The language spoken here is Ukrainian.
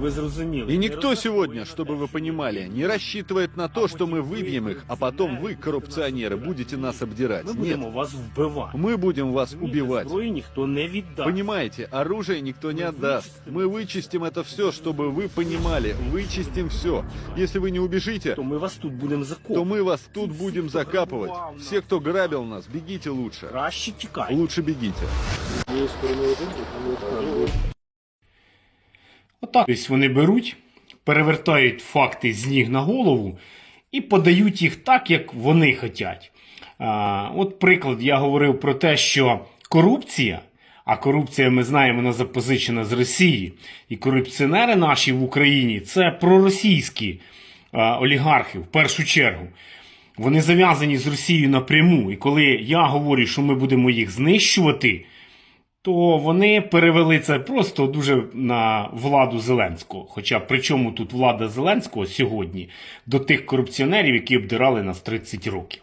Ви зрозуміли. И Не никто сегодня, розраховуйте чтобы на вы те, понимали, що не рассчитывает на то, что мы выбьем их, а потом вы, коррупционеры, будете нас обдирать. Ми Нет, будемо вас вбивати. мы будем вас Розумієте, убивать. Зброю ніхто не віддасть. Понимаете, оружие никто не отдаст. Мы вычистим это все, чтобы вы понимали. Вычистим все. Если вы не убежите, То ми вас тут будемо то закопувати. мы вас тут будем закапывать. Все, кто грабил нас, бегите лучше. Краще тікайте. Лучше бегите. Отак. Тобто вони беруть, перевертають факти з ніг на голову і подають їх так, як вони хочуть. А, от приклад, я говорив про те, що корупція, а корупція, ми знаємо, вона запозичена з Росії, і корупціонери наші в Україні це проросійські олігархи в першу чергу. Вони зав'язані з Росією напряму. І коли я говорю, що ми будемо їх знищувати, то вони перевели це просто дуже на владу Зеленського. Хоча при чому тут влада Зеленського сьогодні до тих корупціонерів, які обдирали нас 30 років.